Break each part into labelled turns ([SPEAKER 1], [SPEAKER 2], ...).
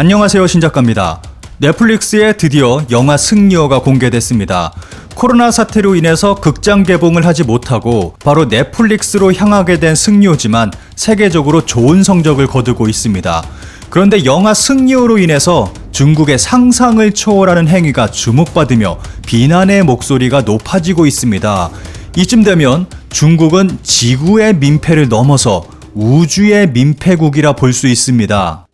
[SPEAKER 1] 안녕하세요 신작가입니다. 넷플릭스에 드디어 영화 승리호가 공개됐습니다. 코로나 사태로 인해서 극장 개봉을 하지 못하고 바로 넷플릭스로 향하게 된 승리호지만 세계적으로 좋은 성적을 거두고 있습니다. 그런데 영화 승리호로 인해서 중국의 상상을 초월하는 행위가 주목받으며 비난의 목소리가 높아지고 있습니다. 이쯤 되면 중국은 지구의 민폐를 넘어서 우주의 민폐국이라 볼 수 있습니다.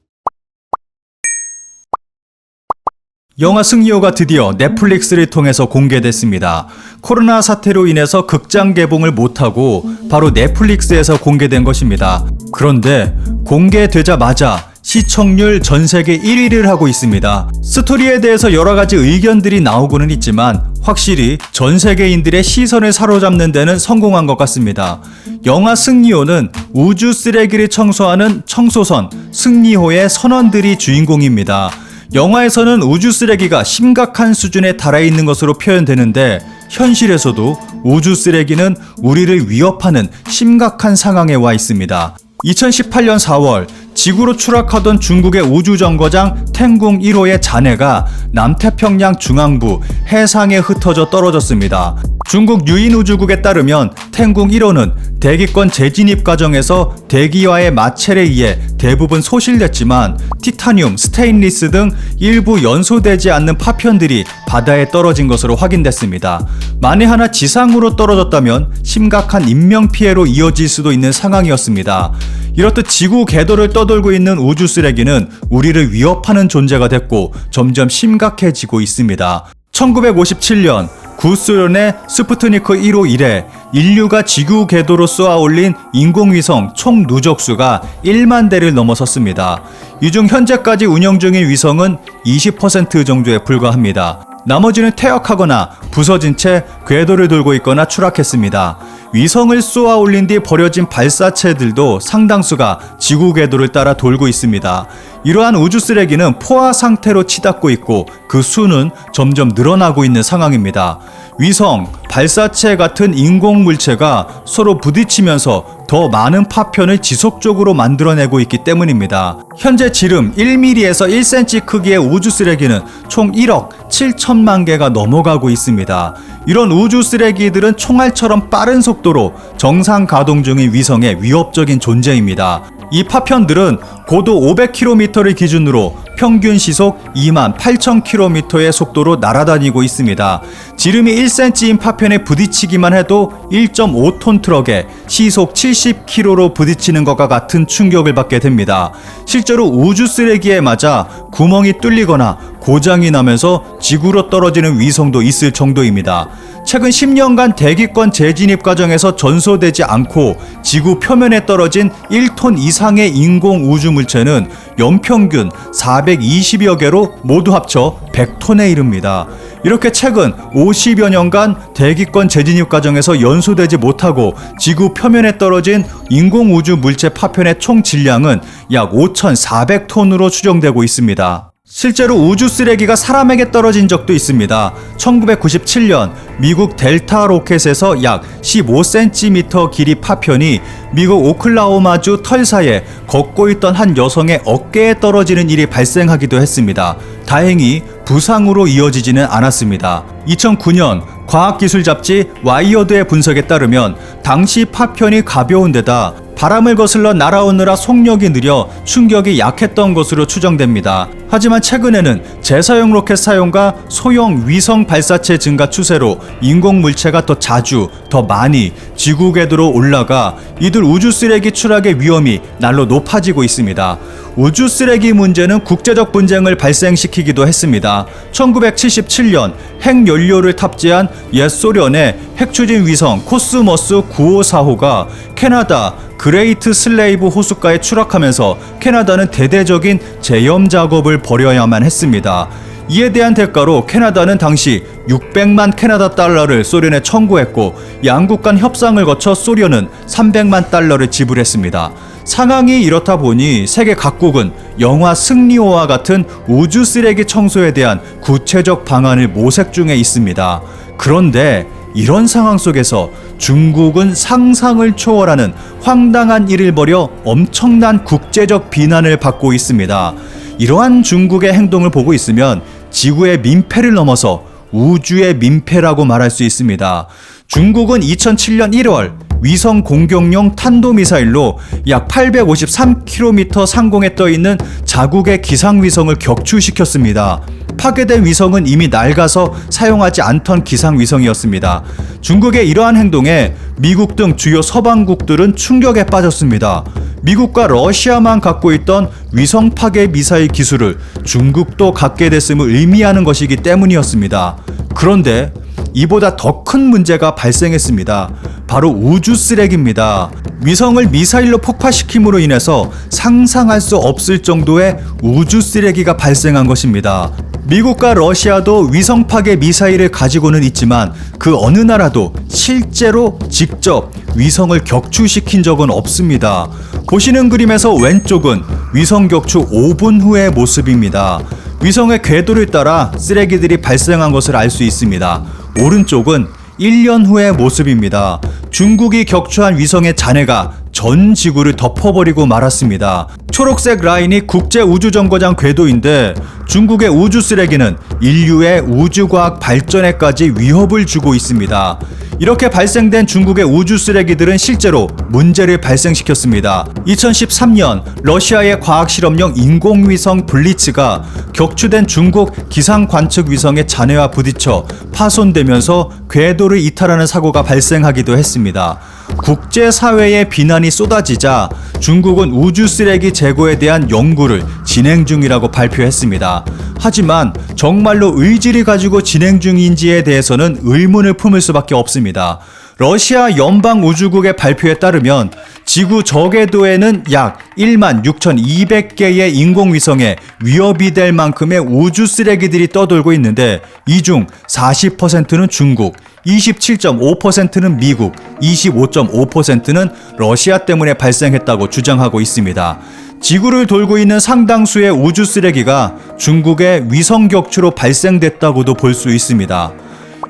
[SPEAKER 1] 영화 승리호가 드디어 넷플릭스를 통해서 공개됐습니다. 코로나 사태로 인해서 극장 개봉을 못하고 바로 넷플릭스에서 공개된 것입니다. 그런데 공개되자마자 시청률 전 세계 1위를 하고 있습니다. 스토리에 대해서 여러 가지 의견들이 나오고는 있지만 확실히 전 세계인들의 시선을 사로잡는 데는 성공한 것 같습니다. 영화 승리호는 우주 쓰레기를 청소하는 청소선 승리호의 선원들이 주인공입니다. 영화에서는 우주 쓰레기가 심각한 수준에 달해 있는 것으로 표현되는데 현실에서도 우주 쓰레기는 우리를 위협하는 심각한 상황에 와 있습니다. 2018년 4월 지구로 추락하던 중국의 우주정거장 탱궁 1호의 잔해가 남태평양 중앙부 해상에 흩어져 떨어졌습니다. 중국 유인우주국에 따르면 탱궁 1호는 대기권 재진입 과정에서 대기와의 마찰에 의해 대부분 소실됐지만 티타늄, 스테인리스 등 일부 연소되지 않는 파편들이 바다에 떨어진 것으로 확인됐습니다. 만에 하나 지상으로 떨어졌다면 심각한 인명 피해로 이어질 수도 있는 상황이었습니다. 이렇듯 지구 궤도를 떠돌고 있는 우주 쓰레기는 우리를 위협하는 존재가 됐고 점점 심각해지고 있습니다. 1957년 구소련의 스푸트니크 1호 이래 인류가 지구 궤도로 쏘아 올린 인공위성 총 누적수가 1만 대를 넘어섰습니다. 이 중 현재까지 운영 중인 위성은 20% 정도에 불과합니다. 나머지는 퇴역하거나 부서진 채 궤도를 돌고 있거나 추락했습니다. 위성을 쏘아 올린 뒤 버려진 발사체들도 상당수가 지구 궤도를 따라 돌고 있습니다. 이러한 우주 쓰레기는 포화 상태로 치닫고 있고 그 수는 점점 늘어나고 있는 상황입니다. 위성, 발사체 같은 인공 물체가 서로 부딪히면서 더 많은 파편을 지속적으로 만들어내고 있기 때문입니다. 현재 지름 1mm에서 1cm 크기의 우주 쓰레기는 총 1억 7천만 개가 넘어가고 있습니다. 이런 우주 쓰레기들은 총알처럼 빠른 속도로 정상 가동 중인 위성의 위협적인 존재입니다. 이 파편들은 고도 500km를 기준으로 평균 시속 2만 8,000km의 속도로 날아다니고 있습니다. 지름이 1cm인 파편에 부딪히기만 해도 1.5톤 트럭에 시속 70km로 부딪히는 것과 같은 충격을 받게 됩니다. 실제로 우주 쓰레기에 맞아 구멍이 뚫리거나 고장이 나면서 지구로 떨어지는 위성도 있을 정도입니다. 최근 10년간 대기권 재진입 과정에서 전소되지 않고 지구 표면에 떨어진 1톤 이상의 인공 우주 물체는 연평균 420여 개로 모두 합쳐 100톤에 이릅니다. 이렇게 최근 50여 년간 대기권 재진입 과정에서 연소되지 못하고 지구 표면에 떨어진 인공 우주 물체 파편의 총 질량은 약 5,400톤으로 추정되고 있습니다. 실제로 우주 쓰레기가 사람에게 떨어진 적도 있습니다. 1997년 미국 델타 로켓에서 약 15cm 길이 파편이 미국 오클라호마주 털사에 걷고 있던 한 여성의 어깨에 떨어지는 일이 발생하기도 했습니다. 다행히 부상으로 이어지지는 않았습니다. 2009년 과학기술 잡지 와이어드의 분석에 따르면 당시 파편이 가벼운 데다 바람을 거슬러 날아오느라 속력이 느려 충격이 약했던 것으로 추정됩니다. 하지만 최근에는 재사용 로켓 사용과 소형 위성 발사체 증가 추세로 인공 물체가 더 자주, 더 많이 지구 궤도로 올라가 이들 우주 쓰레기 추락의 위험이 날로 높아지고 있습니다. 우주 쓰레기 문제는 국제적 분쟁을 발생시키기도 했습니다. 1977년 핵 연료를 탑재한 옛 소련의 핵추진 위성 코스모스 954호가 캐나다 그레이트 슬레이브 호숫가에 추락하면서 캐나다는 대대적인 재염 작업을 벌여야만 했습니다. 이에 대한 대가로 캐나다는 당시 600만 캐나다 달러를 소련에 청구했고 양국 간 협상을 거쳐 소련은 300만 달러를 지불했습니다. 상황이 이렇다 보니 세계 각국은 영화 승리호와 같은 우주 쓰레기 청소에 대한 구체적 방안을 모색 중에 있습니다. 그런데 이런 상황 속에서 중국은 상상을 초월하는 황당한 일을 벌여 엄청난 국제적 비난을 받고 있습니다. 이러한 중국의 행동을 보고 있으면 지구의 민폐를 넘어서 우주의 민폐라고 말할 수 있습니다. 중국은 2007년 1월 위성 공격용 탄도미사일로 약 853km 상공에 떠 있는 자국의 기상위성을 격추시켰습니다. 파괴된 위성은 이미 낡아서 사용하지 않던 기상위성이었습니다. 중국의 이러한 행동에 미국 등 주요 서방국들은 충격에 빠졌습니다. 미국과 러시아만 갖고 있던 위성 파괴 미사일 기술을 중국도 갖게 됐음을 의미하는 것이기 때문이었습니다. 그런데 이보다 더 큰 문제가 발생했습니다. 바로 우주 쓰레기입니다. 위성을 미사일로 폭파시킴으로 인해서 상상할 수 없을 정도의 우주 쓰레기가 발생한 것입니다. 미국과 러시아도 위성 파괴 미사일을 가지고는 있지만 그 어느 나라도 실제로 직접 위성을 격추시킨 적은 없습니다. 보시는 그림에서 왼쪽은 위성 격추 5분 후의 모습입니다. 위성의 궤도를 따라 쓰레기들이 발생한 것을 알 수 있습니다. 오른쪽은 1년 후의 모습입니다. 중국이 격추한 위성의 잔해가 전 지구를 덮어버리고 말았습니다. 초록색 라인이 국제우주정거장 궤도인데 중국의 우주 쓰레기는 인류의 우주과학 발전에까지 위협을 주고 있습니다. 이렇게 발생된 중국의 우주 쓰레기들은 실제로 문제를 발생시켰습니다. 2013년 러시아의 과학 실험용 인공위성 블리츠가 격추된 중국 기상 관측 위성의 잔해와 부딪혀 파손되면서 궤도를 이탈하는 사고가 발생하기도 했습니다. 국제사회의 비난이 쏟아지자 중국은 우주 쓰레기 재고에 대한 연구를 진행 중이라고 발표했습니다. 하지만 정말로 의지를 가지고 진행 중인지에 대해서는 의문을 품을 수밖에 없습니다. 러시아 연방우주국의 발표에 따르면 지구 저궤도에는 약 1만 6,200개의 인공위성에 위협이 될 만큼의 우주 쓰레기들이 떠돌고 있는데 이 중 40%는 중국, 27.5%는 미국, 25.5%는 러시아 때문에 발생했다고 주장하고 있습니다. 지구를 돌고 있는 상당수의 우주 쓰레기가 중국의 위성 격추로 발생됐다고도 볼 수 있습니다.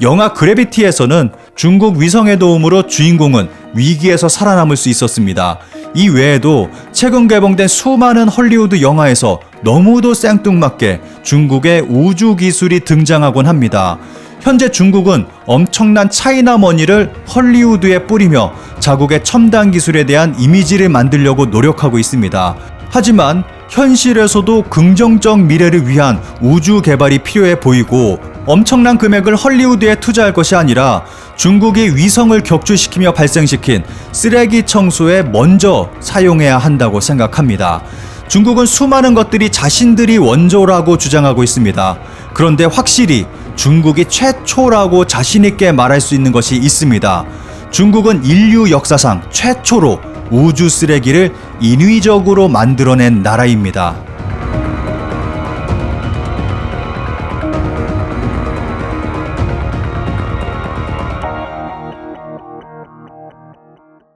[SPEAKER 1] 영화 그래비티에서는 중국 위성의 도움으로 주인공은 위기에서 살아남을 수 있었습니다. 이 외에도 최근 개봉된 수많은 헐리우드 영화에서 너무도 생뚱맞게 중국의 우주 기술이 등장하곤 합니다. 현재 중국은 엄청난 차이나 머니를 헐리우드에 뿌리며 자국의 첨단 기술에 대한 이미지를 만들려고 노력하고 있습니다. 하지만 현실에서도 긍정적 미래를 위한 우주 개발이 필요해 보이고 엄청난 금액을 헐리우드에 투자할 것이 아니라 중국이 위성을 격추시키며 발생시킨 쓰레기 청소에 먼저 사용해야 한다고 생각합니다. 중국은 수많은 것들이 자신들이 원조라고 주장하고 있습니다. 그런데 확실히 중국이 최초라고 자신있게 말할 수 있는 것이 있습니다. 중국은 인류 역사상 최초로 우주 쓰레기를 인위적으로 만들어낸 나라입니다.